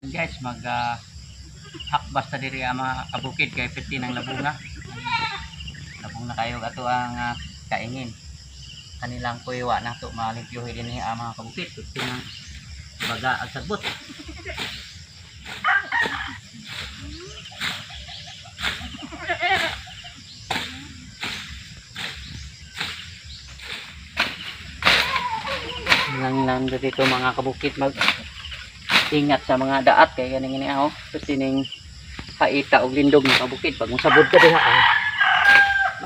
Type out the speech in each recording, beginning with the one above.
guys mag uh, hakbas ta diri ang mga kabukid kay piti ng labunga. Labong na kayo ato ang ah, kaingin. Kanilang kuiwa na to malimpyuhi din ang mga kabukid. Piti ng baga at sagbot. Nang nando dito mga kabukid mag ingat sa mga daat kay ganing ini ako. Kasi ning haita og lindog ng kabukid pag musabod ka diha ah,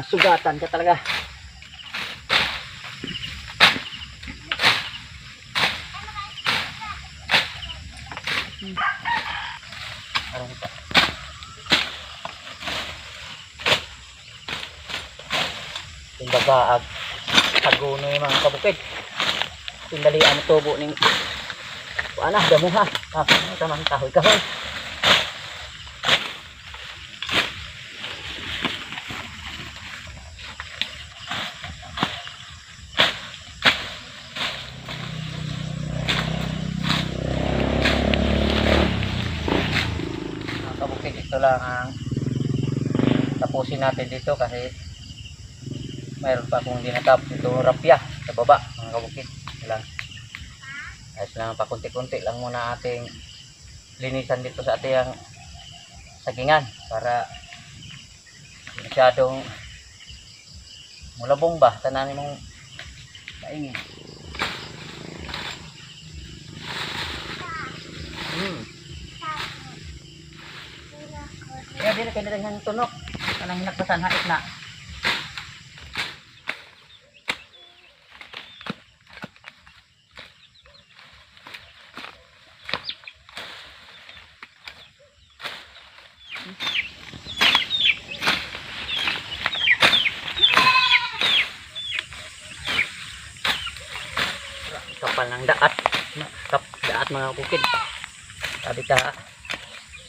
masugatan ka talaga. Kumbaga ag haguno yung mga kabukid. Sindali ang tubo ning wala damo ha. Ako tamang kahoy kahoy. Mga kabukid ito lang ang tapusin natin dito kasi mayroon pa akong hindi natapos ito rapya sa baba mga kabukid. Ito lang ayos lang pakunti-kunti lang muna ating linisan dito sa ating sagingan para masyadong mulabong ba? Tananin mong maingin hmm. kaya dili kayo na rin tunok. Kanang hinakbasan hait na ng daat. Kap daat mga bukid sabi ka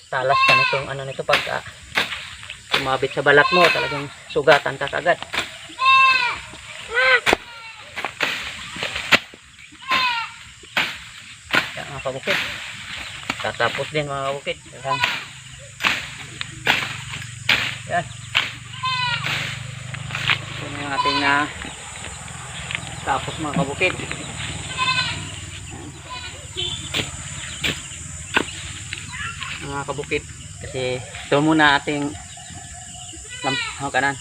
talas ka nitong ano nito pag ah, sumabit sa balat mo talagang sugatan ka kagad. Yan mga kabukid tatapos din mga kabukid yan. Yan. Yan yung ating na tapos mga kabukid mga kabukid kasi ito muna ating lam, ano kanan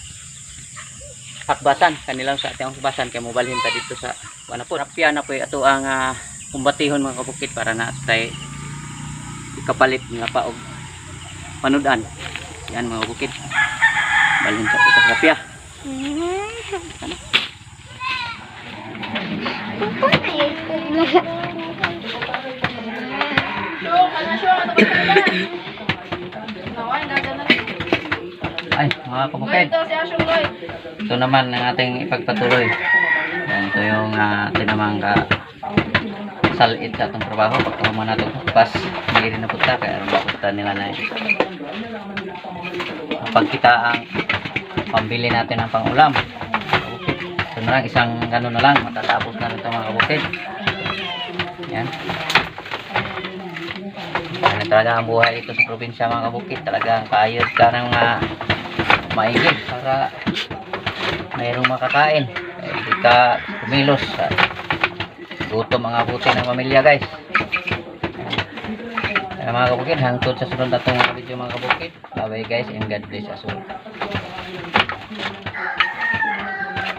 hakbasan. Kanilang sa ating hakbasan kay mobalhin ta dito sa wala po rapya na po ato ang uh, kumbatihon mga kabukid para na tay ikapalit nga pa og panudan. Yan mga kabukid balhin sa ito rapya ay mga kabukid ito naman ang ating ipagpatuloy. Ito yung uh, tinamang ka salit sa atong trabaho. Pagkama natin pas hindi rin napunta kaya napunta nila na kapag kita ang pambili natin ng pangulam. Ito na lang isang gano'n na lang matatapos na rin ito mga kabukid yan yan talaga ang buhay dito sa probinsya mga kabukid. Talagang kaayos ka ng mga maigit para mayroong makakain. Eh, hindi ka kumilos. Sa gutom mga buti ng pamilya guys. Kaya mga kabukid hangtod sa sunod na itong video mga kabukid. Bye bye guys and God bless us all